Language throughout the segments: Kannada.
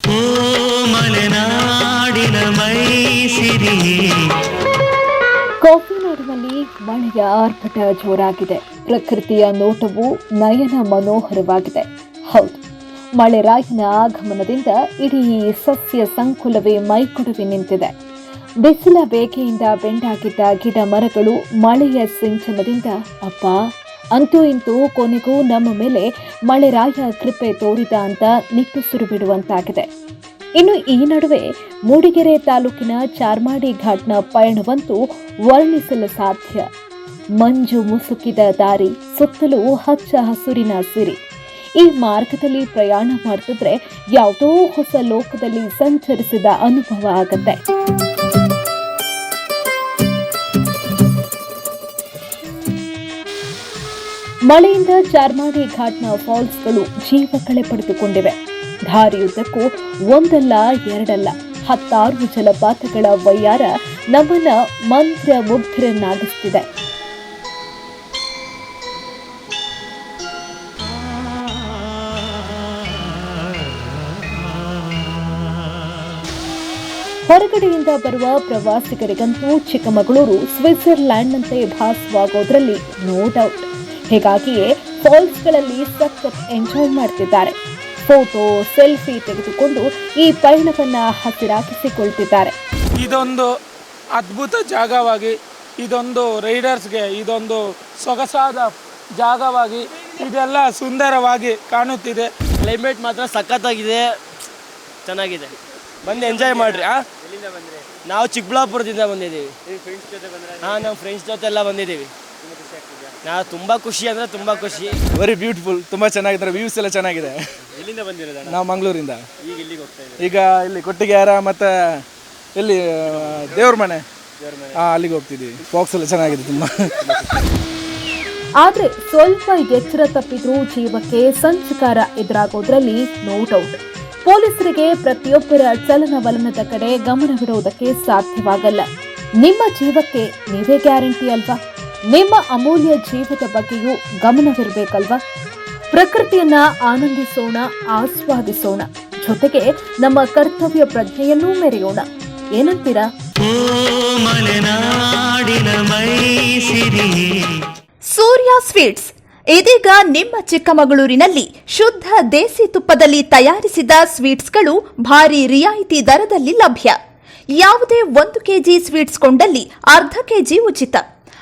ಓ ಕಾಫಿನಾಡಿನಲ್ಲಿ ಮಳೆಯ ಆರ್ಭಟ ಜೋರಾಗಿದೆ. ಪ್ರಕೃತಿಯ ನೋಟವು ನಯನ ಮನೋಹರವಾಗಿದೆ. ಹೌದು, ಮಳೆ ರಾಯಿನ ಆಗಮನದಿಂದ ಇಡೀ ಸಸ್ಯ ಸಂಕುಲವೇ ಮೈಕೊಡವಿ ನಿಂತಿದೆ. ಬಿಸಿಲ ಬೇಕೆಯಿಂದ ಬೆಂಡಾಗಿದ್ದ ಗಿಡ ಮರಗಳು ಮಳೆಯ ಸಿಂಚನದಿಂದ ಅಪ್ಪ ಅಂತೂ ಇಂತೂ ಕೊನೆಗೂ ನಮ್ಮ ಮೇಲೆ ಮಳೆರಾಯ ಕೃಪೆ ತೋರಿದ ಅಂತ ನಿಟ್ಟುಸಿರು ಬಿಡುವಂತಾಗಿದೆ. ಇನ್ನು ಈ ನಡುವೆ ಮೂಡಿಗೆರೆ ತಾಲೂಕಿನ ಚಾರ್ಮಾಡಿ ಘಾಟ್ನ ಪಯಣವಂತೂ ವರ್ಣಿಸಲು ಸಾಧ್ಯ. ಮಂಜು ಮುಸುಕಿದ ದಾರಿ ಸುತ್ತಲೂ ಹಚ್ಚ ಹಸುರಿನ ಸಿರಿ. ಈ ಮಾರ್ಗದಲ್ಲಿ ಪ್ರಯಾಣ ಮಾಡ್ತಿದ್ರೆ ಯಾವುದೋ ಹೊಸ ಲೋಕದಲ್ಲಿ ಸಂಚರಿಸಿದ ಅನುಭವ ಆಗತ್ತೆ. ಮಳೆಯಿಂದ ಚಾರ್ಮಾಡಿ ಘಾಟ್ನ ಫಾಲ್ಸ್ಗಳು ಜೀವ ಕಳೆ ಪಡೆದುಕೊಂಡಿವೆ. ದಾರಿಯುದ್ದಕ್ಕೂ ಒಂದಲ್ಲ, ಎರಡಲ್ಲ, ಹತ್ತಾರು ಜಲಪಾತಗಳ ವೈಯಾರ ನಮ್ಮನ್ನ ಮಂತ್ರ ಮುಗ್ಧರನ್ನಾಗಿಸುತ್ತಿದೆ ಹೊರಗಡೆಯಿಂದ ಬರುವ ಪ್ರವಾಸಿಗರಿಗಂತೂ ಚಿಕ್ಕಮಗಳೂರು ಸ್ವಿಟ್ಜರ್ಲ್ಯಾಂಡ್ನಂತೆ ಭಾಸವಾಗೋದ್ರಲ್ಲಿ ನೋ ಡೌಟ್ ಹೀಗಾಗಿಯೇ ಫಾಲ್ಸ್ಗಳಲ್ಲಿ ಸಖತ್ ಎಂಜಾಯ್ ಮಾಡ್ತಿದ್ದಾರೆ. ಫೋಟೋ ಸೆಲ್ಫಿ ತೆಗೆದುಕೊಂಡು ಈ ಪಯಣವನ್ನ ಹಸಿರಾಗಿಸಿಕೊಳ್ತಿದ್ದಾರೆ. ಇದೊಂದು ಅದ್ಭುತ ಜಾಗವಾಗಿ ಇದೊಂದು ರೈಡರ್ಸ್ಗೆ ಇದೊಂದು ಸೊಗಸಾದ ಜಾಗವಾಗಿ ಇದೆಲ್ಲ ಸುಂದರವಾಗಿ ಕಾಣುತ್ತಿದೆ. ಕ್ಲೈಮೇಟ್ ಮಾತ್ರ ಸಖತ್ತಾಗಿದೆ. ಚೆನ್ನಾಗಿದೆ. ಬಂದು ಎಂಜಾಯ್ ಮಾಡ್ರಿ ಆ? ನಾವು ಚಿಕ್ಕಬಳ್ಳಾಪುರದಿಂದ ಬಂದಿದ್ದೀವಿ. ಹಾಂ ನಮ್ಮ ಫ್ರೆಂಡ್ಸ್ ಜೊತೆ ಎಲ್ಲ ಬಂದಿದ್ದೀವಿ. ನಾವು ತುಂಬ ಖುಷಿ ಅಂದರೆ ತುಂಬ ಖುಷಿ. ವೆರಿ ಬ್ಯೂಟಿಫುಲ್ ತುಂಬ ಚೆನ್ನಾಗಿದೆ ವ್ಯೂಸ್ ಎಲ್ಲ ಚೆನ್ನಾಗಿದೆ. ಎಲ್ಲಿಂದ ಬಂದಿರೋದು ನಾವು ಮಂಗಳೂರಿಂದ. ಈಗ ಇಲ್ಲಿಗೆ ಹೋಗ್ತಾ ಈಗ ಇಲ್ಲಿ ಕೊಟ್ಟಿಗೆಹಾರ ಮತ್ತು ಇಲ್ಲಿ ದೇವ್ರ ಮನೆ. ಹಾಂ ಅಲ್ಲಿಗೆ ಹೋಗ್ತಿದ್ದೀವಿ. ಬಾಕ್ಸ್ ಎಲ್ಲ ಚೆನ್ನಾಗಿದೆ ತುಂಬ. ಆದ್ರೆ ಸ್ವಲ್ಪ ಎಚ್ಚರ ತಪ್ಪಿದ್ರು ಜೀವಕ್ಕೆ ಸಂಚಕಾರ ಎದುರಾಗೋದ್ರಲ್ಲಿ ನೋ ಡೌಟ್ ಪೊಲೀಸರಿಗೆ ಪ್ರತಿಯೊಬ್ಬರ ಚಲನವಲನದ ಕಡೆ ಗಮನವಿಡುವುದಕ್ಕೆ ಸಾಧ್ಯವಾಗಲ್ಲ. ನಿಮ್ಮ ಜೀವಕ್ಕೆ ನೀವೇ ಗ್ಯಾರಂಟಿ ಅಲ್ವಾ? ನಿಮ್ಮ ಅಮೂಲ್ಯ ಜೀವದ ಬಗ್ಗೆಯೂ ಗಮನವಿರಬೇಕಲ್ವಾ? ಪ್ರಕೃತಿಯನ್ನ ಆನಂದಿಸೋಣ ಆಸ್ವಾದಿಸೋಣ. ಜೊತೆಗೆ ನಮ್ಮ ಕರ್ತವ್ಯ ಪ್ರಜ್ಞೆಯನ್ನೂ ಮೆರೆಯೋಣ. ಏನಂತೀರಾ? ಓ ಮಲೆನಾಡಿನ ಮೈಸಿರಿಯೇ ಸೂರ್ಯ ಸ್ವೀಟ್ಸ್. ಇದೀಗ ನಿಮ್ಮ ಚಿಕ್ಕಮಗಳೂರಿನಲ್ಲಿ ಶುದ್ಧ ದೇಸಿ ತುಪ್ಪದಲ್ಲಿ ತಯಾರಿಸಿದ ಸ್ವೀಟ್ಸ್ಗಳು ಭಾರಿ ರಿಯಾಯಿತಿ ದರದಲ್ಲಿ ಲಭ್ಯ. ಯಾವುದೇ ಒಂದು ಕೆಜಿ ಸ್ವೀಟ್ಸ್ ಕೊಂಡಲ್ಲಿ ಅರ್ಧ ಕೆಜಿ ಉಚಿತ.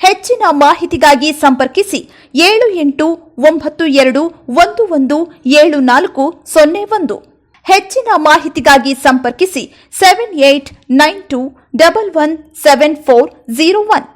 ಹೆಚ್ಚಿನ ಮಾಹಿತಿಗಾಗಿ ಸಂಪರ್ಕಿಸಿ ಏಳು ಎಂಟು ಒಂಬತ್ತು ಎರಡು ಒಂದು ಒಂದು ಏಳು ನಾಲ್ಕು ಸೊನ್ನೆ ಒಂದು. ಹೆಚ್ಚಿನ ಮಾಹಿತಿಗಾಗಿ ಸಂಪರ್ಕಿಸಿ seven eight nine two double one seven four zero one